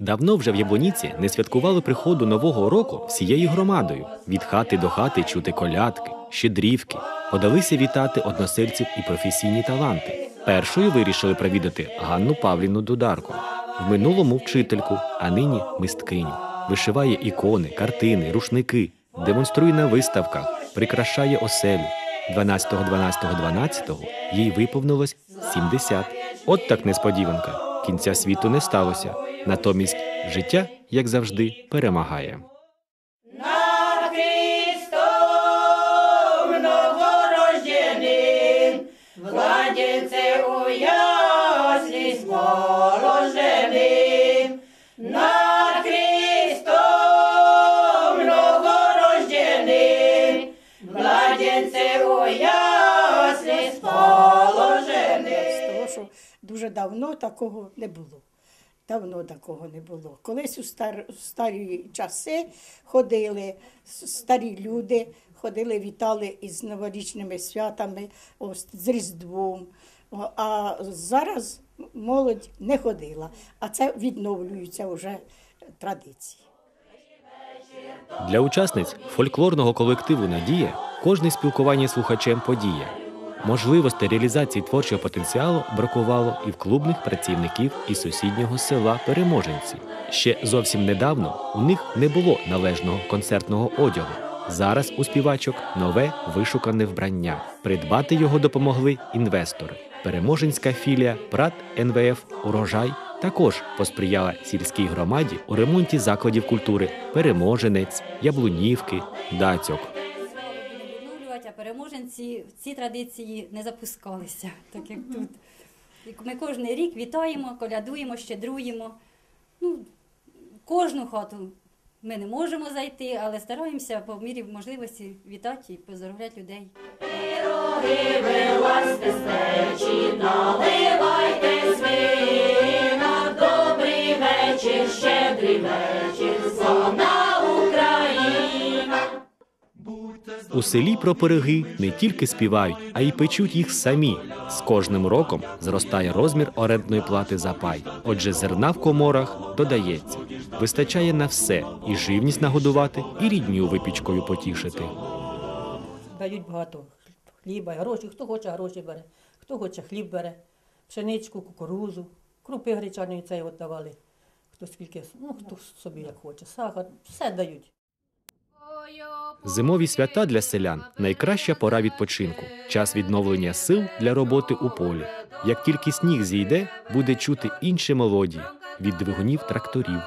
Давно вже в Яблоніці не святкували приходу нового року всією громадою. Від хати до хати чути колядки, щедрівки. Подалися вітати односельців і професійні таланти. Першою вирішили провідати Ганну Павлівну Дударку. В минулому вчительку, а нині мисткиню. Вишиває ікони, картини, рушники, демонструє на виставках, прикрашає оселю. 12.12.12 їй виповнилось 70. От так несподіванка. Кінця світу не сталося. Натомість життя, як завжди, перемагає. Владенце у дуже давно такого не було. Давно такого не було. Колись у стар, у старі часи ходили старі люди, ходили, вітали із новорічними святами, ось, з Різдвом. А зараз молодь не ходила, а це відновлюються вже традиції. Для учасниць фольклорного колективу Надія кожне спілкування слухачем подія. Можливостей реалізації творчого потенціалу бракувало і в клубних працівників із сусіднього села Переможенці. Ще зовсім недавно у них не було належного концертного одягу. Зараз у співачок нове вишукане вбрання. Придбати його допомогли інвестори. Переможенська філія ПРАТ НВФ Урожай також посприяла сільській громаді у ремонті закладів культури Переможенець, Яблунівки, Дацьок. В ці традиції не запускалися, так як тут. Ми кожен рік вітаємо, колядуємо, щедруємо. Ну, кожну хату ми не можемо зайти, але стараємося по мірі можливості вітати і поздоровляти людей. Вилазьте з печі, наливайте свина, добрий вечір, щедрий вечір, У селі про пироги не тільки співають, а й печуть їх самі. З кожним роком зростає розмір орендної плати за пай. Отже, зерна в коморах додається. Вистачає на все і живність нагодувати, і рідню випічкою потішити. дають багато хліба, гроші. Хто хоче гроші бере, хто хоче хліб бере, пшеничку, кукурузу, крупи гречаної цей от давали. Хто скільки, ну хто собі як хоче, сахар, все дають. Зимові свята для селян найкраща пора відпочинку, час відновлення сил для роботи у полі. Як тільки сніг зійде, буде чути інші мелодії від двигунів тракторів.